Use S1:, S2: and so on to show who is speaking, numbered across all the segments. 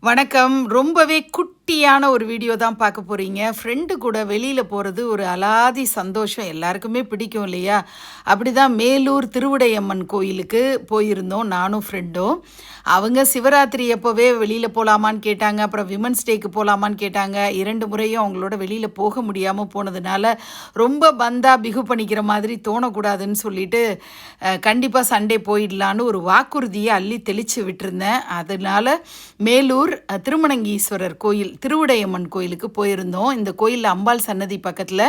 S1: வணக்கம். ரொம்பவே குட் குட்டியான ஒரு வீடியோ தான் பார்க்க போகிறீங்க ஃப்ரெண்டு கூட வெளியில் போகிறது ஒரு அலாதி சந்தோஷம். எல்லாருக்குமே பிடிக்கும் இல்லையா? அப்படி தான் மேலூர் திருவுடையம்மன் கோயிலுக்கு போயிருந்தோம். நானும் ஃப்ரெண்டும் அவங்க சிவராத்திரி எப்போவே வெளியில் போகலாமான்னு கேட்டாங்க. அப்புறம் விமன்ஸ் டேக்கு போகலாமான்னு கேட்டாங்க. இரண்டு முறையும் அவங்களோட வெளியில் போக முடியாமல் போனதுனால ரொம்ப பந்தா பிகு பண்ணிக்கிற மாதிரி தோணக்கூடாதுன்னு சொல்லிட்டு கண்டிப்பாக சண்டே போயிடலான்னு ஒரு வாக்குறுதியை அள்ளி தெளித்து விட்டுருந்தேன். அதனால் மேலூர் திருமணங்கீஸ்வரர் கோயில் திருவுடையம்மன் கோயிலுக்கு போயிருந்தோம். இந்த கோயிலில் அம்பாள் சன்னதி பக்கத்தில்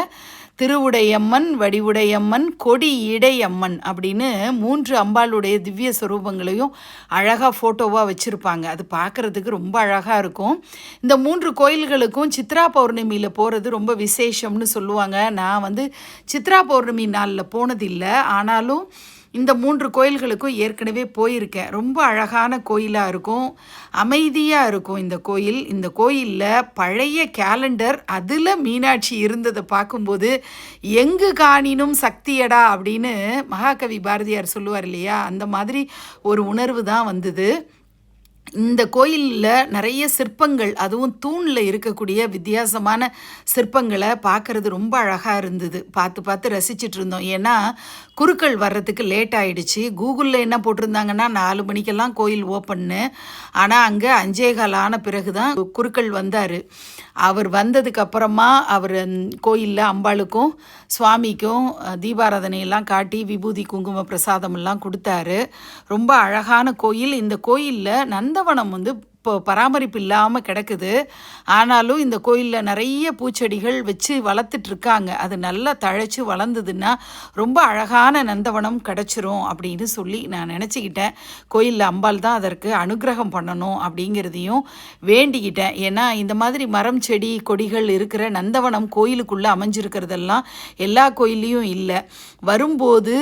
S1: திருவுடையம்மன் வடிவுடையம்மன் கொடி இடையம்மன் அப்படின்னு மூன்று அம்பாளுடைய திவ்ய ஸ்வரூபங்களையும் அழகாக ஃபோட்டோவாக வச்சுருப்பாங்க. அது பார்க்குறதுக்கு ரொம்ப அழகாக இருக்கும். இந்த மூன்று கோயில்களுக்கும் சித்ரா பௌர்ணமியில் போகிறது ரொம்ப விசேஷம்னு சொல்லுவாங்க. நான் வந்து சித்ரா பௌர்ணமி நாளில் போனதில்லை. ஆனாலும் இந்த மூன்று கோயில்களுக்கும் ஏற்கனவே போயிருக்கேன். ரொம்ப அழகான கோயிலாக இருக்கும். அமைதியாக இருக்கும் இந்த கோயில். இந்த கோயிலில் பழைய கேலண்டர் அதில் மீனாட்சி இருந்ததை பார்க்கும்போது எங்கு காணினும் சக்தியடா? அப்படின்னு மகாகவி பாரதியார் சொல்லுவார் இல்லையா? அந்த மாதிரி ஒரு உணர்வு தான் வந்தது. இந்த கோயிலில் நிறைய சிற்பங்கள் அதுவும் தூணில் இருக்கக்கூடிய வித்தியாசமான சிற்பங்களை பார்க்கறது ரொம்ப அழகாக இருந்தது. பார்த்து பார்த்து ரசிச்சிட்டு இருந்தோம். ஏன்னா குருக்கள் வர்றதுக்கு லேட் ஆகிடுச்சு கூகுளில் என்ன போட்டிருந்தாங்கன்னா நாலு மணிக்கெல்லாம் கோயில் ஓப்பன்னு. ஆனால் அங்கே அஞ்சே கால் ஆன பிறகு தான் குருக்கள் வந்தார். அவர் வந்ததுக்கப்புறமா அவர் கோயிலில் அம்பாளுக்கும் சுவாமிக்கும் தீபாராதனையெல்லாம் காட்டி விபூதி குங்கும பிரசாதமெல்லாம் கொடுத்தாரு. ரொம்ப அழகான கோயில். இந்த கோயிலில் நந்தவனம் வந்து இப்போ பராமரிப்பு இல்லாமல் கிடக்குது. ஆனாலும் இந்த கோயிலில் நிறைய பூச்செடிகள் வச்சு வளர்த்துட்ருக்காங்க. அது நல்லா தழைச்சி வளர்ந்ததுன்னா ரொம்ப அழகான நந்தவனம் கிடச்சிரும் அப்படின்னு சொல்லி நான் நினச்சிக்கிட்டேன். கோயிலில் அம்பாள் தான் அதற்கு அனுக்கிரகம் பண்ணணும் அப்படிங்கிறதையும் வேண்டிக்கிட்டேன். ஏன்னா இந்த மாதிரி மரம் செடி கொடிகள் இருக்கிற நந்தவனம் கோயிலுக்குள்ளே அமைஞ்சிருக்கிறதெல்லாம் எல்லா கோயில்லையும் இல்லை. வரும்போது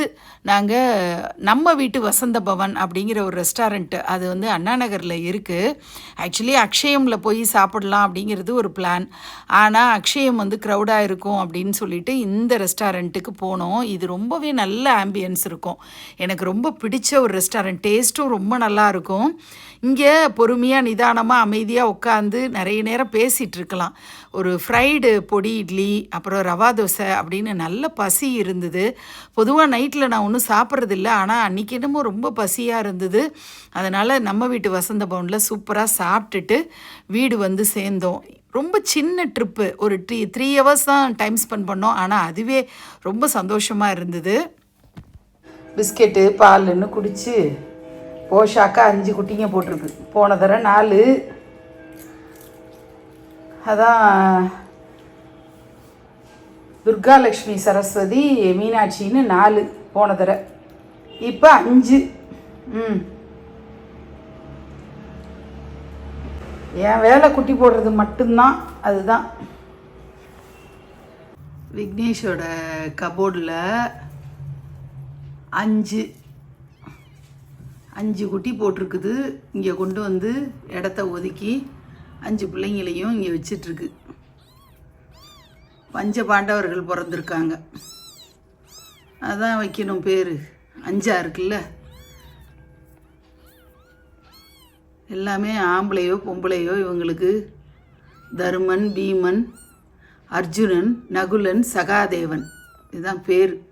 S1: நாங்கள் நம்ம வீட்டு வசந்த பவன் அப்படிங்கிற ஒரு ரெஸ்டாரண்ட்டு அது வந்து அண்ணா நகரில் இருக்குது ஆக்சுவலி அக்ஷயமில் போய் சாப்பிடலாம் அப்படிங்கிறது ஒரு பிளான் ஆனால் அக்ஷயம் வந்து க்ரௌடாக இருக்கும் அப்படின்னு சொல்லிட்டு இந்த ரெஸ்டாரண்ட்டுக்கு போனோம். இது ரொம்பவே நல்ல ஆம்பியன்ஸ் இருக்கும். எனக்கு ரொம்ப பிடிச்ச ஒரு ரெஸ்டாரண்ட் டேஸ்ட்டும் ரொம்ப நல்லா இருக்கும். இங்கே பொறுமையாக நிதானமாக அமைதியாக உட்காந்து நிறைய நேரம் பேசிகிட்டு இருக்கலாம். ஒரு ஃப்ரைடு பொடி இட்லி அப்புறம் ரவா தோசை அப்படின்னு நல்ல பசி இருந்தது. பொதுவாக நைட்டில் நான் ஒன்றும் சாப்பிட்றதில்ல. ஆனால் அன்றைக்கி என்னமோ ரொம்ப பசியாக இருந்தது. அதனால் நம்ம வீட்டு வசந்த பவனில் சூப்பராக சாப்பிட்டுட்டு வீடு வந்து சேர்ந்தோம். ரொம்ப சின்ன ட்ரிப்பு ஒரு த்ரீ த்ரீ ஹவர்ஸ் தான் டைம் ஸ்பெண்ட் பண்ணோம். ஆனால் அதுவே ரொம்ப சந்தோஷமாக இருந்தது. பிஸ்கெட்டு பால்னு குடித்து போஷாக்கா அஞ்சு குட்டிங்க போட்டிருக்கு. போன தடவை நாலு. அதான் துர்காலக்ஷ்மி சரஸ்வதி மீனாட்சின்னு நாலு போன தடவை. இப்போ அஞ்சு. ம். என் வேலை குட்டி போடுறது மட்டும்தான் அதுதான். விக்னேஷோட கபோர்டில் அஞ்சு அஞ்சு குட்டி போட்டிருக்குது. இங்கே கொண்டு வந்து இடத்த ஒதுக்கி அஞ்சு பிள்ளைங்களையும் இங்கே வச்சிட்ருக்கு. பஞ்ச பாண்டவர்கள் பிறந்திருக்காங்க. அதான் வைக்கணும் பேர். அஞ்சா இருக்குல்ல? எல்லாமே ஆம்பளையோ பொம்பளையோ இவங்களுக்கு. தருமன் பீமன் அர்ஜுனன் நகுலன் சகாதேவன். இதுதான் பேர்.